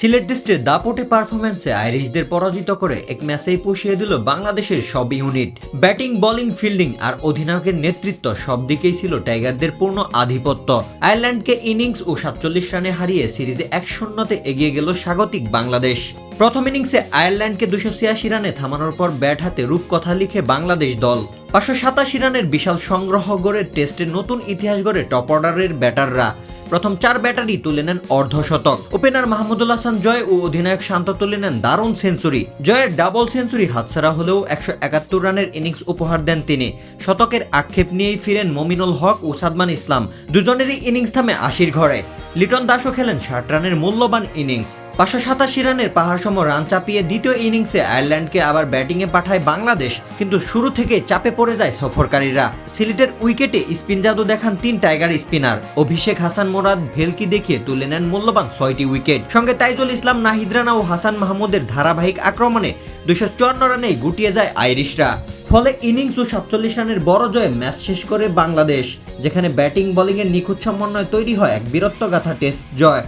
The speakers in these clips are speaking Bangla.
সিলেট ডিস্ট্রিক্টের দাপটে পারফরমেন্সে আইরিশদের পরাজিত করে এক ম্যাচেই পুষিয়ে দিল বাংলাদেশের সব ইউনিট। ব্যাটিং, বোলিং, ফিল্ডিং আর অধিনায়কের নেতৃত্ব সব দিকেই ছিল টাইগারদের পূর্ণ আধিপত্য। আয়ারল্যান্ডকে ইনিংস ও সাতচল্লিশ রানে হারিয়ে সিরিজে এক শূন্যতে এগিয়ে গেল স্বাগতিক বাংলাদেশ। প্রথম ইনিংসে আয়ারল্যান্ডকে দুশো ছিয়াশি রানে থামানোর পর ব্যাট হাতে রূপকথা লিখে বাংলাদেশ দল। পাঁচশো সাতাশি রানের বিশাল সংগ্রহ গড়ে টেস্টে নতুন ইতিহাস গড়ে টপ অর্ডারের ব্যাটাররা। প্রথম চার ব্যাটারি তুলে নেন অর্ধশতক। ওপেনার মাহমুদুল হাসান জয় ও অধিনায়ক শান্ত তুলে নেন দারুণ সেঞ্চুরি। জয়ের ডাবল সেঞ্চুরি হাতছাড়া হলেও একশো একাত্তর রানের ইনিংস উপহার দেন তিনি। শতকের আক্ষেপ নিয়েই ফিরেন মমিনুল হক ও সাদমান ইসলাম। দুজনেরই ইনিংস থামে আশির ঘরে। লিটন দাসও খেলেন ষাট রানের মূল্যবান ইনিংস। পাঁচশো সাতাশি রানের পাহাড় সম রান চাপিয়ে দ্বিতীয় ইনিংসে আয়ারল্যান্ডকে আবার ব্যাটিংয়ে পাঠায় বাংলাদেশ, কিন্তু শুরু থেকে চাপে পড়ে যায় সফরকারীরা। সিলেটের উইকেটে স্পিন জাদু দেখান তিন টাইগার স্পিনার। অভিষেক হাসান মোরাদ ভেলকি দেখিয়ে তুলে নেন মূল্যবান ছয়টি উইকেট। সঙ্গে তাইজুল ইসলাম, নাহিদ রানা ও হাসান মাহমুদের ধারাবাহিক আক্রমণে দুশো চুয়ান্ন রানেই গুটিয়ে যায় আইরিশরা। ফলে ইনিংস ও সাতচল্লিশ রানের বড় জয়ে ম্যাচ শেষ করে বাংলাদেশ, যেখানে ব্যাটিং বোলিংয়ের নিখুঁত সমন্বয় তৈরি হয় এক বীরত্ব গাথা টেস্ট জয়।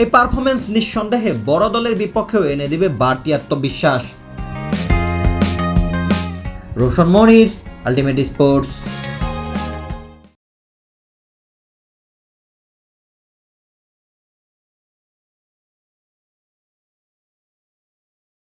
এই পারফরমেন্স নিঃসন্দেহে বড় দলের বিপক্ষেও এনে দিবে বাড়তি আত্মবিশ্বাস। Roshan Monir, ultimate sports.